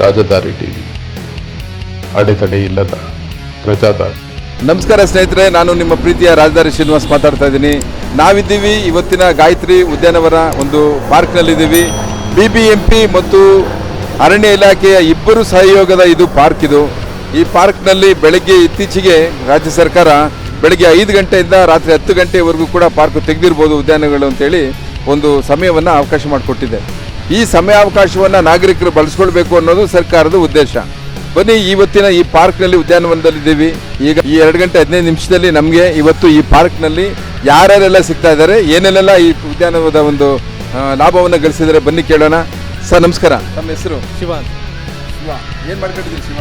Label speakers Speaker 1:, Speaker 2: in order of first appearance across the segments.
Speaker 1: ರಾಜಧಾನಿ ಟಿವಿ. ಅಡೆತಡೆ ಇಲ್ಲದ ಪ್ರಜಾದಾರಿ.
Speaker 2: ನಮಸ್ಕಾರ ಸ್ನೇಹಿತರೆ, ನಾನು ನಿಮ್ಮ ಪ್ರೀತಿಯ ರಾಜಧಾನಿ ಶ್ರೀನಿವಾಸ್ ಮಾತಾಡ್ತಾ ಇದ್ದೀನಿ. ನಾವಿದ್ದೀವಿ ಇವತ್ತಿನ ಗಾಯತ್ರಿ ಉದ್ಯಾನವನ ಒಂದು ಪಾರ್ಕ್ನಲ್ಲಿದ್ದೀವಿ. ಬಿ ಬಿ ಎಂ ಪಿ ಮತ್ತು ಅರಣ್ಯ ಇಲಾಖೆಯ ಇಬ್ಬರು ಸಹಯೋಗದ ಇದು ಪಾರ್ಕ್ ಇದು. ಈ ಪಾರ್ಕ್ನಲ್ಲಿ ಬೆಳಗ್ಗೆ ಇತ್ತೀಚೆಗೆ ರಾಜ್ಯ ಸರ್ಕಾರ ಬೆಳಗ್ಗೆ ಐದು ಗಂಟೆಯಿಂದ ರಾತ್ರಿ ಹತ್ತು ಗಂಟೆವರೆಗೂ ಕೂಡ ಪಾರ್ಕ್ ತೆಗೆದಿರ್ಬೋದು ಉದ್ಯಾನಗಳು ಅಂತೇಳಿ ಒಂದು ಸಮಯವನ್ನು ಅವಕಾಶ ಮಾಡಿಕೊಟ್ಟಿದೆ. ಈ ಸಮಯಾವಕಾಶವನ್ನು ನಾಗರಿಕರು ಬಳಸ್ಕೊಳ್ಬೇಕು ಅನ್ನೋದು ಸರ್ಕಾರದ ಉದ್ದೇಶ. ಬನ್ನಿ, ಇವತ್ತಿನ ಈ ಪಾರ್ಕ್ನಲ್ಲಿ ಉದ್ಯಾನವನದಲ್ಲಿದ್ದೀವಿ. ಈಗ ಈ ಎರಡು ಗಂಟೆ ಹದಿನೈದು ನಿಮಿಷದಲ್ಲಿ ನಮಗೆ ಇವತ್ತು ಈ ಪಾರ್ಕ್ನಲ್ಲಿ ಯಾರ್ಯಾರೆಲ್ಲ ಸಿಗ್ತಾ ಇದ್ದಾರೆ ಏನೆಲ್ಲ ಈ ಉದ್ಯಾನವನದ ಒಂದು ಲಾಭವನ್ನು ಗಳಿಸಿದರೆ ಬನ್ನಿ ಕೇಳೋಣ. ಸರ್, ನಮಸ್ಕಾರ. ನಮ್ಮ ಹೆಸರು?
Speaker 3: ಶಿವ
Speaker 2: ಶಿವ ಏನು ಮಾಡ್ಕೊಂಡಿದ್ದೀರಿ ಶಿವ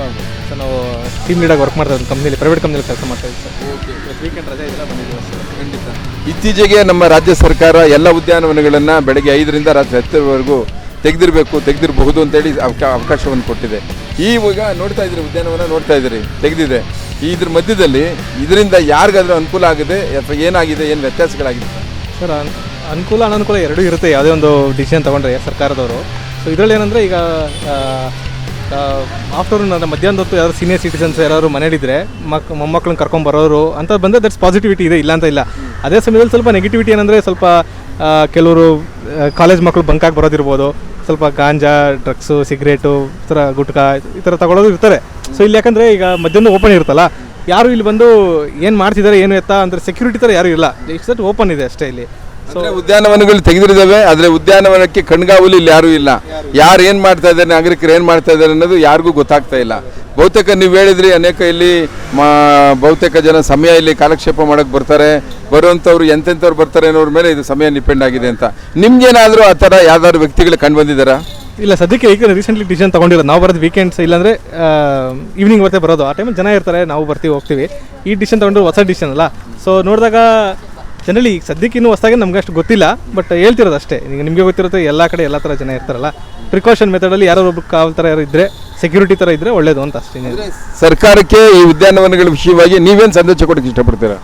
Speaker 3: ಸರ್ ನಾವು ಟೀಮ್ ಲೀಡಾಗಿ ವರ್ಕ್ ಮಾಡ್ತಾ ಇದ್ದೀವಿ ಕಂಪ್ನಿಲಿ ಪ್ರೈವೇಟ್ ಕಂಪ್ನಿಲಿ ಕೆಲಸ ಮಾಡ್ತಾ ಇದ್ದೀವಿ ಸರ್. ಓಕೆ ವೀಕೆಂಡ್ ರಜೆ ಇದೆಲ್ಲ ಬಂದಿದ್ದೀವಿ ಸರ್?
Speaker 2: ಖಂಡಿತ. ಇತ್ತೀಚೆಗೆ ನಮ್ಮ ರಾಜ್ಯ ಸರ್ಕಾರ ಎಲ್ಲ ಉದ್ಯಾನವನಗಳನ್ನು ಬೆಳಗ್ಗೆ ಐದರಿಂದ ರಾತ್ರಿ ಹತ್ತರವರೆಗೂ ತೆಗೆದಿರಬೇಕು ತೆಗೆದಿರಬಹುದು ಅಂತೇಳಿ ಹೇಳಿ ಅವಕಾಶವನ್ನು ಕೊಟ್ಟಿದೆ. ಈಗ ನೋಡ್ತಾ ಇದ್ದೀರಿ ಉದ್ಯಾನವನ ನೋಡ್ತಾ ಇದ್ದೀರಿ ತೆಗೆದಿದೆ. ಇದ್ರ ಮಧ್ಯದಲ್ಲಿ ಇದರಿಂದ ಯಾರಿಗಾದ್ರೂ ಅನುಕೂಲ ಆಗಿದೆ ಅಥವಾ ಏನಾಗಿದೆ ಏನು ವ್ಯತ್ಯಾಸಗಳಾಗಿದೆ
Speaker 3: ಸರ್? ಅನ್- ಅನುಕೂಲ ಅನನುಕೂಲ ಎರಡೂ ಇರುತ್ತೆ ಯಾವುದೇ ಒಂದು ಡಿಸಿಷನ್ ತೊಗೊಂಡ್ರೆ ಸರ್ಕಾರದವರು. ಸೊ ಇದರಲ್ಲಿ ಏನಂದರೆ ಈಗ ಆಫ್ಟರ್ನೂನ್ ಅಂದರೆ ಮಧ್ಯಾಹ್ನದ ಹೊತ್ತು ಯಾರು ಸೀನಿಯರ್ ಸಿಟಿಸನ್ಸ್ ಯಾರು ಮನೇಲಿದ್ರೆ ಮಕ್, ಮೊಮ್ಮಕ್ಳನ್ನ ಕರ್ಕೊಂಡು ಬರೋರು, ಅಂತ ಬಂದರೆ ದಟ್ಸ್ ಪಾಸಿಟಿವಿಟಿ ಇದೆ, ಇಲ್ಲ ಅಂತ ಇಲ್ಲ. ಅದೇ ಸಮಯದಲ್ಲಿ ಸ್ವಲ್ಪ ನೆಗೆಟಿವಿಟಿ ಏನಂದರೆ ಸ್ವಲ್ಪ ಕೆಲವರು ಕಾಲೇಜ್ ಮಕ್ಕಳು ಬಂಕಾಗಿ ಬರೋದಿರ್ಬೋದು. ಸ್ವಲ್ಪ ಗಾಂಜಾ ಡ್ರಗ್ಸು ಸಿಗರೇಟು ಈ ಥರ ಗುಟ್ಕಾ, ಈ ಥರ ತಗೊಳ್ಳೋದು ಇರ್ತಾರೆ. ಸೊ ಇಲ್ಲಿ ಯಾಕಂದರೆ ಈಗ ಮಧ್ಯಾಹ್ನ ಓಪನ್ ಇರುತ್ತಲ್ಲ, ಯಾರು ಇಲ್ಲಿ ಬಂದು ಏನು ಮಾಡ್ತಿದ್ದಾರೆ ಏನು ಎತ್ತಾ ಅಂದರೆ ಸೆಕ್ಯೂರಿಟಿ ಥರ ಯಾರು ಇಲ್ಲ. ಇಷ್ಟು ಓಪನ್ ಇದೆ ಅಷ್ಟೇ ಇಲ್ಲಿ. ಸೊ
Speaker 2: ಉದ್ಯಾನವನಗಳು ತೆಗೆದಿದ್ದಾವೆ ಆದ್ರೆ ಉದ್ಯಾನವನಕ್ಕೆ ಕಣ್ಗಾವಲು ಇಲ್ಲಿ ಯಾರು ಇಲ್ಲ. ಯಾರು ಏನ್ ಮಾಡ್ತಾ ಇದ್ದಾರೆ, ನಾಗರಿಕರು ಏನ್ ಮಾಡ್ತಾ ಇದ್ದಾರೆ ಅನ್ನೋದು ಯಾರಿಗೂ ಗೊತ್ತಾಗ್ತಾ ಇಲ್ಲ. ಬಹುತೇಕ ನೀವು ಹೇಳಿದ್ರಿ, ಅನೇಕ ಇಲ್ಲಿ ಮಾ- ಬಹುತೇಕ ಜನ ಸಮಯ ಇಲ್ಲಿ ಕಾಲಕ್ಷೇಪ ಮಾಡಕ್ ಬರ್ತಾರೆ. ಬರುವಂಥವ್ರು ಎಂತೆಂಥವ್ರು ಬರ್ತಾರೆ ಅನ್ನೋರ ಮೇಲೆ ಇದು ಸಮಯ ಡಿಪೆಂಡ್ ಆಗಿದೆ ಅಂತ. ನಿಮ್ಗೇನಾದ್ರೂ ಆ ಥರ ಯಾವ್ದಾದ್ರು ವ್ಯಕ್ತಿಗಳು ಕಂಡು ಬಂದಿದ್ದಾರಾ
Speaker 3: ಇಲ್ಲ, ಸದ್ಯಕ್ಕೆ ಈಗ ರೀಸೆಂಟ್ಲಿ ಡಿಸಿಷನ್ ತೊಗೊಂಡಿರೋದು ನಾವು ಬರೋದು ವೀಕೆಂಡ್ಸ್ ಇಲ್ಲಾಂದರೆ ಈವ್ನಿಂಗ್ ಬರ್ತೇ ಬರೋದು. ಆ ಟೈಮಲ್ಲಿ ಜನ ಇರ್ತಾರೆ, ನಾವು ಬರ್ತೀವಿ, ಹೋಗ್ತೀವಿ. ಈ ಡಿಸಿಷನ್ ತೊಗೊಂಡು ಹೊಸ ಡಿಸಿಷನ್ ಅಲ್ಲ. ಸೊ ನೋಡಿದಾಗ ಜನರಲಿ ಈಗ ಸದ್ಯಕ್ಕೆ ಇನ್ನೂ ಹೊಸದಾಗಿ ನಮ್ಗೆ ಅಷ್ಟು ಗೊತ್ತಿಲ್ಲ ಬಟ್ ಹೇಳ್ತಿರೋದು ಅಷ್ಟೇ. ಈಗ ನಿಮಗೆ ಗೊತ್ತಿರುತ್ತೆ ಎಲ್ಲ ಕಡೆ ಎಲ್ಲ ಥರ ಜನ ಇರ್ತಾರಲ್ಲ. ಪ್ರಿಕಾಷನ್ ಮೆಥಡಲ್ಲಿ ಯಾರೋ ಒಬ್ಬರು ಕಾವಲ್ ಥರ ಯಾರು ಇದ್ದರೆ ಸೆಕ್ಯೂರಿಟಿ ಥರ ಇದ್ದರೆ ಒಳ್ಳೇದು ಅಂತ ಅಷ್ಟೇ
Speaker 2: ಸರ್ಕಾರಕ್ಕೆ ಈ ಉದ್ಯಾನವನಗಳ ವಿಷಯವಾಗಿ ನೀವೇನು ಸಂದೇಶ ಕೊಡಕ್ಕೆ ಇಷ್ಟಪಡ್ತೀರಾ?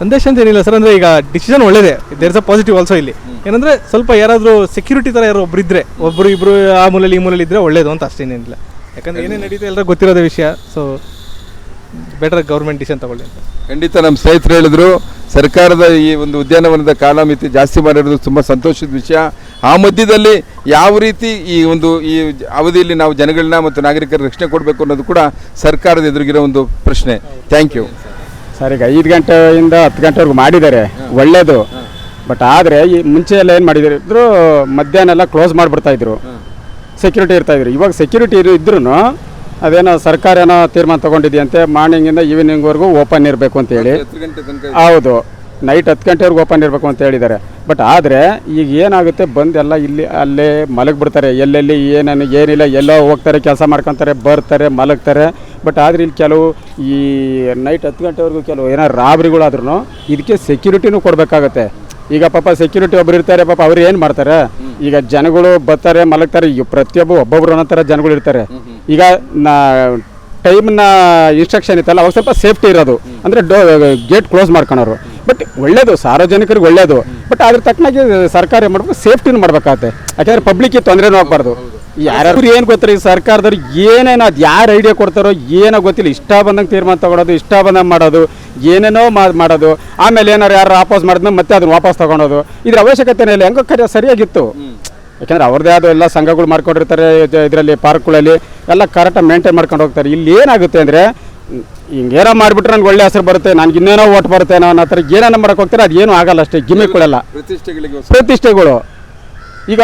Speaker 3: ಸಂದೇಶ ಅಂತ ಏನಿಲ್ಲ ಸರ್ ಅಂದರೆ ಈಗ ಡಿಸಿಷನ್ ಒಳ್ಳೇದೇ. There is a positive also ಇಲ್ಲಿ. ಏನಂದರೆ ಸ್ವಲ್ಪ ಯಾರಾದರೂ ಸೆಕ್ಯೂರಿಟಿ ಥರ ಯಾರೋ ಒಬ್ರು ಇದ್ದರೆ ಒಬ್ಬರು ಇಬ್ಬರು ಆ ಮೂಲಲ್ಲಿ ಈ ಮೂಲಲ್ಲಿ ಇದ್ದರೆ ಒಳ್ಳೇದು ಅಂತ ಅಷ್ಟೇನೇನಿಲ್ಲ ಯಾಕಂದ್ರೆ ಏನೇನು ನಡೀತಾ ಎಲ್ಲರೂ ಗೊತ್ತಿರೋದೇ ವಿಷಯ ಸೊ ಬೆಟರ್ ಗೌರ್ಮೆಂಟ್ ಡಿಸಿಷನ್ ತಗೊಳ್ಳಿ ಅಂತ.
Speaker 2: ಖಂಡಿತ ನಮ್ಮ ಸ್ನೇಹಿತರು ಹೇಳಿದ್ರು ಸರ್ಕಾರದ ಈ ಒಂದು ಉದ್ಯಾನವನದ ಕಾಲಮಿತಿ ಜಾಸ್ತಿ ಮಾಡಿರೋದು ತುಂಬ ಸಂತೋಷದ ವಿಷಯ. ಆ ಮಧ್ಯದಲ್ಲಿ ಯಾವ ರೀತಿ ಈ ಒಂದು ಈ ಅವಧಿಯಲ್ಲಿ ನಾವು ಜನಗಳನ್ನ ಮತ್ತು ನಾಗರಿಕರ ರಕ್ಷಣೆ ಕೊಡಬೇಕು ಅನ್ನೋದು ಕೂಡ ಸರ್ಕಾರದ ಎದುರಿಗಿರೋ ಒಂದು ಪ್ರಶ್ನೆ. ಥ್ಯಾಂಕ್ ಯು
Speaker 4: ಸರ್ ಈಗ ಐದು ಗಂಟೆಯಿಂದ ಹತ್ತು ಗಂಟೆವರೆಗೂ ಮಾಡಿದ್ದಾರೆ. ಒಳ್ಳೇದು. ಬಟ್ ಆದರೆ ಈ ಮುಂಚೆ ಎಲ್ಲ ಏನು ಮಾಡಿದ್ರು ಮಧ್ಯಾಹ್ನ ಎಲ್ಲ ಕ್ಲೋಸ್ ಮಾಡಿಬಿಡ್ತಾಯಿದ್ರು ಸೆಕ್ಯೂರಿಟಿ ಇರ್ತಾ ಇದ್ರು. ಇವಾಗ ಸೆಕ್ಯೂರಿಟಿ ಇದ್ರೂ ಅದೇನೋ ಸರ್ಕಾರ ಏನೋ ತೀರ್ಮಾನ ತಗೊಂಡಿದೆಯಂತೆ ಮಾರ್ನಿಂಗಿಂದ ಈವ್ನಿಂಗ್ವರೆಗೂ ಓಪನ್ ಇರಬೇಕು ಅಂತೇಳಿ ಹೌದು. ನೈಟ್ ಹತ್ತು ಗಂಟೆವರೆಗೂ ಓಪನ್ ಇರಬೇಕು ಅಂತ ಹೇಳಿದ್ದಾರೆ. ಬಟ್ ಆದರೆ ಈಗ ಏನಾಗುತ್ತೆ ಬಂದೆಲ್ಲ ಇಲ್ಲಿ ಅಲ್ಲೇ ಮಲಗಿಬಿಡ್ತಾರೆ. ಎಲ್ಲೆಲ್ಲಿ ಏನೇನು ಏನಿಲ್ಲ ಎಲ್ಲೋ ಹೋಗ್ತಾರೆ ಕೆಲಸ ಮಾಡ್ಕೊತಾರೆ ಬರ್ತಾರೆ ಮಲಗ್ತಾರೆ. ಬಟ್ ಆದರೆ ಇಲ್ಲಿ ಕೆಲವು ಈ ನೈಟ್ ಹತ್ತು ಗಂಟೆವರೆಗೂ ಕೆಲವು ಏನೋ ರಾಬ್ರಿಗಳಾದ್ರೂ ಇದಕ್ಕೆ ಸೆಕ್ಯೂರಿಟಿನೂ ಕೊಡಬೇಕಾಗತ್ತೆ. ಈಗ ಪಾಪ ಸೆಕ್ಯೂರಿಟಿ ಒಬ್ರು ಇರ್ತಾರೆ ಪಾಪ ಅವ್ರು ಏನು ಮಾಡ್ತಾರೆ? ಈಗ ಜನಗಳು ಬರ್ತಾರೆ ಮಲಗ್ತಾರೆ ಈಗ ಪ್ರತಿಯೊಬ್ಬ ಒಬ್ಬೊಬ್ರು ಅನ್ನೋ ಥರ ಜನಗಳು ಇರ್ತಾರೆ. ಈಗ ನಾ ಟೈಮ್ನ ಇನ್ಸ್ಟ್ರಕ್ಷನ್ ಇತ್ತಲ್ಲ ಅವಾಗ ಸ್ವಲ್ಪ ಸೇಫ್ಟಿ ಇರೋದು. ಅಂದರೆ ಡೋ ಗೇಟ್ ಕ್ಲೋಸ್ ಮಾಡ್ಕೊಳೋರು. ಬಟ್ ಒಳ್ಳೇದು ಸಾರ್ವಜನಿಕರಿಗೆ ಒಳ್ಳೇದು. ಬಟ್ ಅದ್ರ ತಕ್ಕನಾಗಿ ಸರ್ಕಾರ ಏನು ಮಾಡ್ಬೇಕು? ಸೇಫ್ಟಿನೂ ಮಾಡ್ಬೇಕಾಗತ್ತೆ. ಯಾಕಂದ್ರೆ ಪಬ್ಲಿಕ್ಗೆ ತೊಂದರೆನೂ ಆಗಬಾರ್ದು. ಯಾರು ಏನು ಗೊತ್ತಿಲ್ಲ ಈ ಸರ್ಕಾರದವ್ರು ಏನೇನು ಅದು ಯಾರು ಐಡಿಯಾ ಕೊಡ್ತಾರೋ ಏನೋ ಗೊತ್ತಿಲ್ಲ. ಇಷ್ಟ ಬಂದಂಗೆ ತೀರ್ಮಾನ ತಗೊಳೋದು ಇಷ್ಟ ಬಂದಂಗೆ ಮಾಡೋದು ಏನೇನೋ ಮಾಡೋದು ಆಮೇಲೆ ಏನಾರು ಯಾರು ವಾಪಸ್ ಮಾಡಿದ್ನ ಮತ್ತೆ ಅದನ್ನ ವಾಪಸ್ ತಗೊಳೋದು ಇದ್ರ ಅವಶ್ಯಕತೆನೇ ಇಲ್ಲ. ಹೆಂಗೋ ಕರೆ ಸರಿಯಾಗಿತ್ತು. ಯಾಕಂದ್ರೆ ಅವ್ರದ್ದೇ ಆದ ಎಲ್ಲ ಸಂಘಗಳು ಮಾಡ್ಕೊಂಡಿರ್ತಾರೆ ಇದರಲ್ಲಿ ಪಾರ್ಕ್ಗಳಲ್ಲಿ ಎಲ್ಲ ಕರೆಕ್ಟಾಗಿ ಮೇಂಟೈನ್ ಮಾಡ್ಕೊಂಡು ಹೋಗ್ತಾರೆ. ಇಲ್ಲಿ ಏನಾಗುತ್ತೆ ಅಂದರೆ ಹಿಂಗೇನೋ ಮಾಡಿಬಿಟ್ರೆ ನನಗೆ ಒಳ್ಳೆ ಹೆಸರು ಬರುತ್ತೆ ನನಗೆ ಇನ್ನೇನೋ ಓಟ್ ಬರುತ್ತೆ ಅನ್ನೋ ಅನ್ನೋ ಥರ ಏನೇನೋ ಮಾಡೋಕೆ ಹೋಗ್ತಾರೆ ಅದೇನು ಆಗಲ್ಲ ಅಷ್ಟೇ. ಗಿಮಿಕ್ಗಳೆಲ್ಲ.
Speaker 2: ಪ್ರತಿಷ್ಠೆಗಳು
Speaker 4: ಪ್ರತಿಷ್ಠೆಗಳು. ಈಗ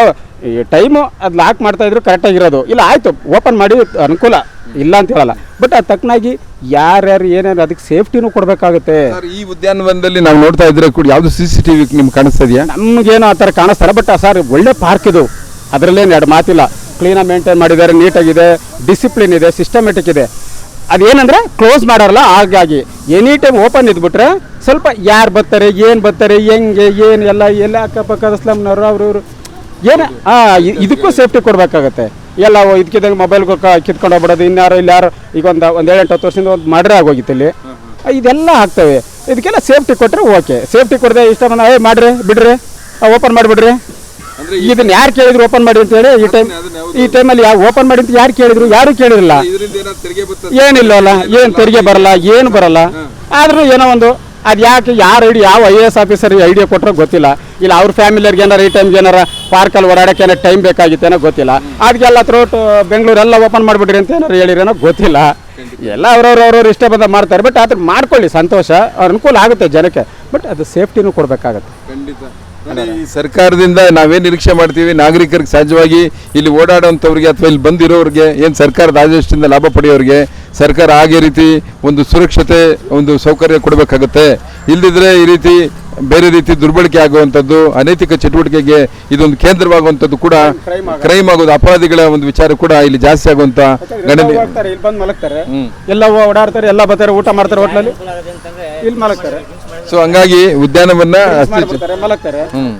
Speaker 4: ಈ ಟೈಮು ಅದು ಲಾಕ್ ಮಾಡ್ತಾ ಇದ್ರು ಕರೆಕ್ಟಾಗಿರೋದು ಇಲ್ಲ ಆಯಿತು ಓಪನ್ ಮಾಡಿ ಅನುಕೂಲ. ಇಲ್ಲ ಅಂತ ಹೇಳಲ್ಲ. ಬಟ್ ಅದು ತಕ್ಕನಾಗಿ ಯಾರ್ಯಾರು ಏನೇನು ಅದಕ್ಕೆ ಸೇಫ್ಟಿನೂ ಕೊಡಬೇಕಾಗುತ್ತೆ.
Speaker 2: ಸರ್ ಈ ಉದ್ಯಾನವನದಲ್ಲಿ ನಾವು ನೋಡ್ತಾ ಇದ್ರೆ ಕೂಡ ಯಾವುದು ಸಿ ಸಿ ಟಿ ವಿ ನಿಮ್ಗೆ ಕಾಣಿಸ್ತಾ ಇದೆಯಾ?
Speaker 4: ನಮಗೇನೋ ಆ ಥರ ಕಾಣಿಸ್ತಾರೆ ಬಟ್ ಸರ್ ಒಳ್ಳೆ ಪಾರ್ಕ್ ಇದು. ಅದರಲ್ಲೇನು ಎರಡು ಮಾತಿಲ್ಲ. ಕ್ಲೀನಾಗಿ ಮೇಂಟೈನ್ ಮಾಡಿದ್ದಾರೆ ನೀಟಾಗಿದೆ ಡಿಸಿಪ್ಲಿನ್ ಇದೆ ಸಿಸ್ಟಮೆಟಿಕ್ ಇದೆ. ಅದೇನಂದರೆ ಕ್ಲೋಸ್ ಮಾಡೋರಲ್ಲ ಹಾಗಾಗಿ ಎನಿ ಟೈಮ್ ಓಪನ್ ಇದ್ಬಿಟ್ರೆ ಸ್ವಲ್ಪ ಯಾರು ಬರ್ತಾರೆ ಏನು ಬರ್ತಾರೆ ಹೆಂಗೆ ಏನು ಎಲ್ಲ ಎಲ್ಲ ಅಕ್ಕಪಕ್ಕದ ಸ್ಲಮ್ನವರು ಅವರು ಇವರು ಏನು ಹಾಂ ಇದಕ್ಕೂ ಸೇಫ್ಟಿ ಕೊಡಬೇಕಾಗತ್ತೆ. ಎಲ್ಲ ಇದಕ್ಕಿದ್ದಂಗೆ ಮೊಬೈಲ್ ಕಿತ್ಕೊಂಡು ಹೋಗ್ಬಿಡೋದು. ಇನ್ಯಾರು ಇಲ್ಲಿ ಯಾರು ಈಗ ಒಂದು ಒಂದು ಏಳೆಂಟು ಹತ್ತು ವರ್ಷದಿಂದ ಒಂದು ಮಾಡ್ರೆ ಆಗೋಗಿತ್ತು ಇಲ್ಲಿ. ಇದೆಲ್ಲ ಆಗ್ತವೆ. ಇದಕ್ಕೆಲ್ಲ ಸೇಫ್ಟಿ ಕೊಟ್ಟರೆ ಓಕೆ ಸೇಫ್ಟಿ ಕೊಡದೆ ಇಷ್ಟ ಬಂದ ಏ ಮಾಡ್ರಿ ಬಿಡ್ರಿ. ಓಪನ್ ಮಾಡಿಬಿಡ್ರಿ. ಇದನ್ನ ಯಾರು ಕೇಳಿದ್ರು ಓಪನ್ ಮಾಡಿ ಅಂತ ಹೇಳಿ ಈ ಟೈಮ್ ಈ ಟೈಮಲ್ಲಿ ಯಾವ ಓಪನ್ ಮಾಡಿ ಅಂತ ಯಾರು ಕೇಳಿದ್ರು ಯಾರು
Speaker 2: ಕೇಳಿರಲ್ಲ. ಏನಿಲ್ಲ
Speaker 4: ಅಲ್ಲ ಏನು ತೆರಿಗೆ ಬರಲ್ಲ ಏನು ಬರಲ್ಲ. ಆದ್ರೂ ಏನೋ ಒಂದು ಅದು ಯಾಕೆ ಯಾರು ಐಡಿ, ಯಾವ I A S officer idea ಕೊಟ್ಟರೋ ಗೊತ್ತಿಲ್ಲ. ಇಲ್ಲ, ಅವ್ರ ಫ್ಯಾಮಿಲಿಯರ್ಗೆ ಏನಾರ ಈ ಟೈಮ್ಗೆ ಏನಾರ ಪಾರ್ಕಲ್ಲಿ ಓಡಾಡೋಕ್ಕೆ ಏನಾರ ಟೈಮ್ ಬೇಕಾಗಿತ್ತೇನೋ ಗೊತ್ತಿಲ್ಲ. ಅದಕ್ಕೆಲ್ಲ ಥ್ರೋಟ್ ಬೆಂಗಳೂರೆಲ್ಲ ಓಪನ್ ಮಾಡಿಬಿಡ್ರಿ ಅಂತ ಏನಾರು ಹೇಳಿರೇನೋ ಗೊತ್ತಿಲ್ಲ. ಎಲ್ಲ ಅವ್ರವ್ರು ಅವ್ರವ್ರು ಇಷ್ಟ ಬಂದ ಮಾಡ್ತಾರೆ. ಬಟ್ ಅದಕ್ಕೆ ಮಾಡ್ಕೊಳ್ಳಿ, ಸಂತೋಷ. ಅವ್ರ ಅನುಕೂಲ ಆಗುತ್ತೆ ಜನಕ್ಕೆ. ಬಟ್ ಅದು ಸೇಫ್ಟಿನೂ ಕೊಡಬೇಕಾಗತ್ತೆ.
Speaker 2: ಖಂಡಿತ. ಈ ಸರ್ಕಾರದಿಂದ ನಾವೇನು ನಿರೀಕ್ಷೆ ಮಾಡ್ತೀವಿ ನಾಗರಿಕರಿಗೆ ಸಹಜವಾಗಿ ಇಲ್ಲಿ ಓಡಾಡುವಂಥವ್ರಿಗೆ ಅಥವಾ ಇಲ್ಲಿ ಬಂದಿರೋರಿಗೆ ಏನು ಸರ್ಕಾರದ ಆದೇಶದಿಂದ ಲಾಭ ಪಡೆಯೋರಿಗೆ ಸರ್ಕಾರ ಹಾಗೆ ರೀತಿ ಒಂದು ಸುರಕ್ಷತೆ ಒಂದು ಸೌಕರ್ಯ ಕೊಡಬೇಕಾಗುತ್ತೆ ಇಲ್ಲದಿದ್ದರೆ ಈ ರೀತಿ ಬೇರೆ ರೀತಿ ದುರ್ಬಳಕೆ ಆಗುವಂಥದ್ದು ಅನೈತಿಕ ಚಟುವಟಿಕೆಗೆ ಇದೊಂದು ಕೇಂದ್ರವಾಗುವಂಥದ್ದು ಕೂಡ ಕ್ರೈಮ್ ಆಗೋದು ಅಪರಾಧಿಗಳ ಒಂದು ವಿಚಾರ ಕೂಡ ಇಲ್ಲಿ ಜಾಸ್ತಿ ಆಗುವಂತ ಗಣನೆ
Speaker 4: ಇಲ್ಲಿ ಬಂದು ಮಲಗ್ತಾರೆ ಎಲ್ಲ ಓಡಾಡ್ತಾರೆ ಎಲ್ಲ ಬರ್ತಾರೆ ಊಟ ಮಾಡ್ತಾರೆ ಹೋಟ್ಲಲ್ಲಿ ಇಲ್ಲಿ ಮಲಗ್ತಾರೆ
Speaker 2: ಸೊ ಹಂಗಾಗಿ ಉದ್ಯಾನವನ್ನ
Speaker 4: ಮಲಗ್ತಾರೆ.
Speaker 2: ಹ್ಮ್.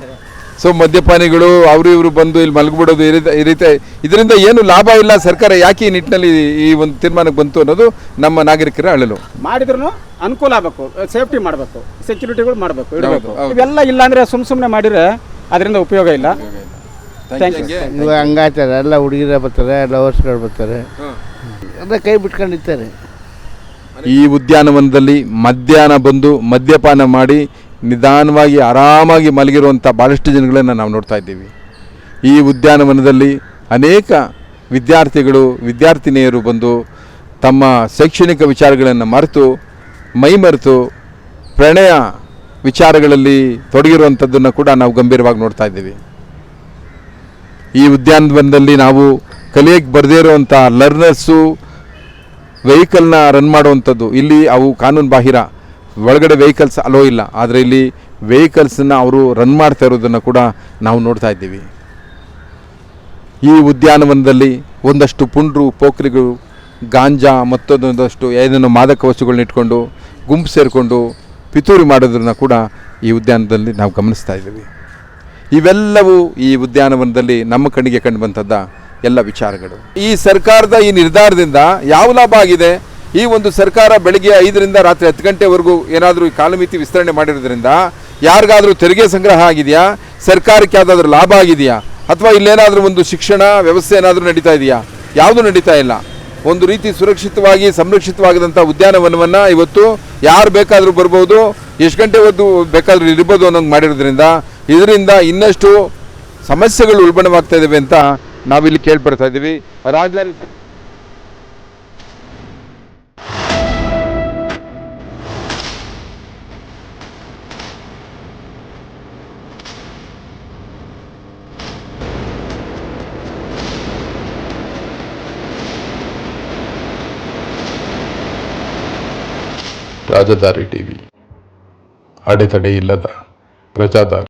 Speaker 2: ಸೊ ಮದ್ಯಪಾನಿಗಳು ಅವರು ಇವರು ಬಂದು ಇಲ್ಲಿ ಮಲಗಿಬಿಡೋದು ಈ ರೀತಿ- ಈ ರೀತಿ ಇದರಿಂದ ಏನು ಲಾಭ ಇಲ್ಲ ಸರ್ಕಾರ ಯಾಕೆ ಈ ನಿಟ್ಟಿನಲ್ಲಿ ಈ ಒಂದು ತೀರ್ಮಾನಕ್ಕೆ ಬಂತು ಅನ್ನೋದು ನಮ್ಮ ನಾಗರಿಕರ ಅಳಲು.
Speaker 4: ಮಾಡಿದ್ರು ಅನುಕೂಲ ಆಗಬೇಕು ಸೇಫ್ಟಿ ಮಾಡಬೇಕು ಸೆಕ್ಯೂರಿಟಿಗಳು ಮಾಡಬೇಕು ಇಡಬೇಕು. ಇವೆಲ್ಲ ಇಲ್ಲ ಅಂದ್ರೆ ಸುಮ್ ಸುಮ್ಮನೆ ಮಾಡಿದ್ರೆ ಅದರಿಂದ ಉಪಯೋಗ ಇಲ್ಲ.
Speaker 5: ಇವಾಗ ಹಂಗಾಯ್ತಾರೆ ಎಲ್ಲ ಹುಡುಗಿರ ಬರ್ತಾರೆ ಲವರ್ಸ್ಗಳು ಬರ್ತಾರೆ. ಎಲ್ಲ ಕೈ ಬಿಟ್ಕೊಂಡಿರ್ತಾರೆ
Speaker 2: ಈ ಉದ್ಯಾನವನದಲ್ಲಿ ಮಧ್ಯಾಹ್ನ ಬಂದು ಮದ್ಯಪಾನ ಮಾಡಿ ನಿಧಾನವಾಗಿ ಆರಾಮಾಗಿ ಮಲಗಿರುವಂಥ ಭಾಳಷ್ಟು ಜನಗಳನ್ನು ನಾವು ನೋಡ್ತಾ ಇದ್ದೀವಿ. ಈ ಉದ್ಯಾನವನದಲ್ಲಿ ಅನೇಕ ವಿದ್ಯಾರ್ಥಿಗಳು, ವಿದ್ಯಾರ್ಥಿನಿಯರು ಬಂದು ತಮ್ಮ ಶೈಕ್ಷಣಿಕ ವಿಚಾರಗಳನ್ನು ಮರೆತು ಮೈಮರೆತು ಪ್ರಣಯ ವಿಚಾರಗಳಲ್ಲಿ ತೊಡಗಿರುವಂಥದ್ದನ್ನು ಕೂಡ ನಾವು ಗಂಭೀರವಾಗಿ ನೋಡ್ತಾ ಇದ್ದೀವಿ. ಈ ಉದ್ಯಾನವನದಲ್ಲಿ ನಾವು ಕಲಿಯಕ್ಕೆ ಬರದೇ ಇರುವಂಥ ಲರ್ನರ್ಸು ವೆಹಿಕಲ್ನ ರನ್ ಮಾಡುವಂಥದ್ದು. ಇಲ್ಲಿ ಅವು ಕಾನೂನು ಬಾಹಿರ. ಒಳಗಡೆ ವೆಹಿಕಲ್ಸ್ ಅಲೋ ಇಲ್ಲ. ಆದರೆ ಇಲ್ಲಿ ವೆಹಿಕಲ್ಸನ್ನು ಅವರು ರನ್ ಮಾಡ್ತಾ ಇರೋದನ್ನು ಕೂಡ ನಾವು ನೋಡ್ತಾ ಇದ್ದೀವಿ. ಈ ಉದ್ಯಾನವನದಲ್ಲಿ ಒಂದಷ್ಟು ಪುಂಡ್ರು, ಪೋಖ್ರಿಗಳು, ಗಾಂಜಾ ಮತ್ತೊಂದೊಂದಷ್ಟು ಏನೇನು ಮಾದಕ ವಸ್ತುಗಳನ್ನ ಇಟ್ಕೊಂಡು ಗುಂಪು ಸೇರಿಕೊಂಡು ಪಿತೂರಿ ಮಾಡೋದನ್ನು ಕೂಡ ಈ ಉದ್ಯಾನದಲ್ಲಿ ನಾವು ಗಮನಿಸ್ತಾ ಇದ್ದೀವಿ. ಇವೆಲ್ಲವೂ ಈ ಉದ್ಯಾನವನದಲ್ಲಿ ನಮ್ಮ ಕಣ್ಣಿಗೆ ಕಂಡು ಬಂದದ್ದ? ಎಲ್ಲ ವಿಚಾರಗಳು. ಈ ಸರ್ಕಾರದ ಈ ನಿರ್ಧಾರದಿಂದ ಯಾವ ಲಾಭ ಆಗಿದೆ? ಈ ಒಂದು ಸರ್ಕಾರ ಬೆಳಿಗ್ಗೆ ಐದರಿಂದ ರಾತ್ರಿ ಹತ್ತು ಗಂಟೆವರೆಗೂ ಏನಾದರೂ ಈ ಕಾಲಮಿತಿ ವಿಸ್ತರಣೆ ಮಾಡಿರೋದ್ರಿಂದ ಯಾರಿಗಾದರೂ ತೆರಿಗೆ ಸಂಗ್ರಹ ಆಗಿದೆಯಾ? ಸರ್ಕಾರಕ್ಕೆ ಯಾವುದಾದ್ರೂ ಲಾಭ ಆಗಿದೆಯಾ? ಅಥವಾ ಇಲ್ಲೇನಾದರೂ ಒಂದು ಶಿಕ್ಷಣ ವ್ಯವಸ್ಥೆ ಏನಾದರೂ ನಡೀತಾ ಇದೆಯಾ? ಯಾವುದೂ ನಡೀತಾ ಇಲ್ಲ. ಒಂದು ರೀತಿ ಸುರಕ್ಷಿತವಾಗಿ ಸಂರಕ್ಷಿತವಾಗಿದಂಥ ಉದ್ಯಾನವನವನ್ನು ಇವತ್ತು ಯಾರು ಬೇಕಾದರೂ ಬರ್ಬೋದು, ಎಷ್ಟು ಗಂಟೆ ಹೊತ್ತು ಬೇಕಾದರೂ ಇರ್ಬೋದು ಅನ್ನೋಂಗೆ ಮಾಡಿರೋದ್ರಿಂದ ಇದರಿಂದ ಇನ್ನಷ್ಟು ಸಮಸ್ಯೆಗಳು ಉಲ್ಬಣವಾಗ್ತಾ ಇದ್ದಾವೆ ಅಂತ ನಾವಿಲ್ಲಿ ಕೇಳ್ಪಡ್ತಾ ಇದ್ದೀವಿ. ರಾಜಧಾನಿ
Speaker 1: ರಾಜಧಾರಿ ಟಿವಿ. ಅಡೆತಡೆ ಇಲ್ಲದ ಪ್ರಜಾದಾರಿ.